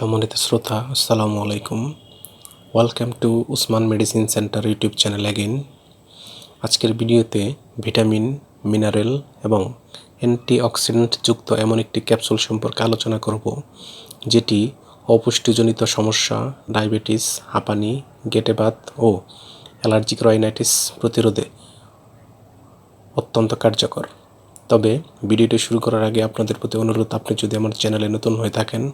সম্মানিত শ্রোতা, আসসালামু আলাইকুম। Welcome to Usman medicine centre YouTube channel again আজকের ভিডিওতে ভিটামিন মিনারেল এবং অ্যান্টিঅক্সিডেন্ট যুক্ত এমন একটি ক্যাপসুল সম্পর্কে আলোচনা করব, যেটি অপুষ্টিজনিত সমস্যা, ডায়াবেটিস, হাঁপানি, গেটেবাত ও অ্যালার্জিক রাইনাইটিস প্রতিরোধে অত্যন্ত কার্যকর। তবে ভিডিওটি শুরু করার আগে আপনাদের প্রতি অনুরোধ, আপনি যদি আমার চ্যানেলে নতুন হয়ে থাকেন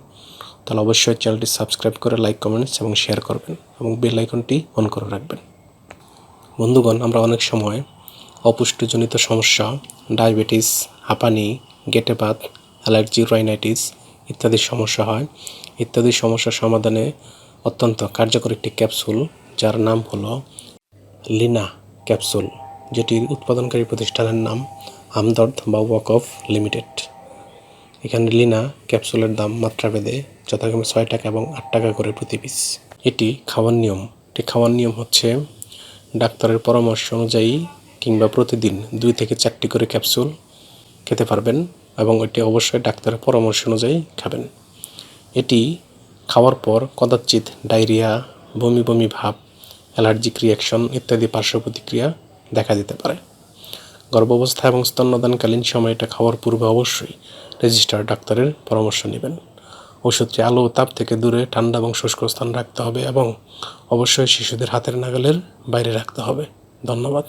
তাহলে অবশ্যই চ্যানেলটি সাবস্ক্রাইব করে লাইক, কমেন্টস এবং শেয়ার করবেন এবং বেল আইকনটি অন করে রাখবেন। বন্ধুগণ, আমরা অনেক সময় অপুষ্টিজনিত সমস্যা, ডায়াবেটিস, হাঁপানি, গেটে গেটেবাত অ্যালার্জি, রাইনাইটিস ইত্যাদি সমস্যা হয়। ইত্যাদি সমস্যার সমাধানে অত্যন্ত কার্যকর একটি ক্যাপসুল, যার নাম হলো লিনা ক্যাপসুল, যেটির উৎপাদনকারী প্রতিষ্ঠানের নাম আমদর্দ বা ওয়াকফ লিমিটেড। এখানে লিনা ক্যাপসুলের দাম মাত্রাভেদে যথাক্রমে ছয় টাকা এবং আট টাকা করে প্রতি পিস এটি খাওয়ার নিয়ম। এটি খাওয়ার নিয়ম হচ্ছে ডাক্তারের পরামর্শ অনুযায়ী কিংবা প্রতিদিন দুই থেকে চারটি করে ক্যাপসুল খেতে পারবেন এবং এটি অবশ্যই ডাক্তারের পরামর্শ অনুযায়ী খাবেন। এটি খাওয়ার পর কদাচিৎ ডায়রিয়া, বমি বমি ভাব, অ্যালার্জিক রিয়াকশন ইত্যাদি পার্শ্ব প্রতিক্রিয়া দেখা দিতে পারে। গর্ভাবস্থা এবং স্তন্যদানকালীন সময় এটা খাওয়ার পূর্বে অবশ্যই রেজিস্টার ডাক্তারের পরামর্শ নেবেন। ওষুধটি আলো ও তাপ থেকে দূরে, ঠান্ডা এবং শুষ্ক স্থান রাখতে হবে এবং অবশ্যই শিশুদের হাতের নাগালের বাইরে রাখতে হবে। ধন্যবাদ।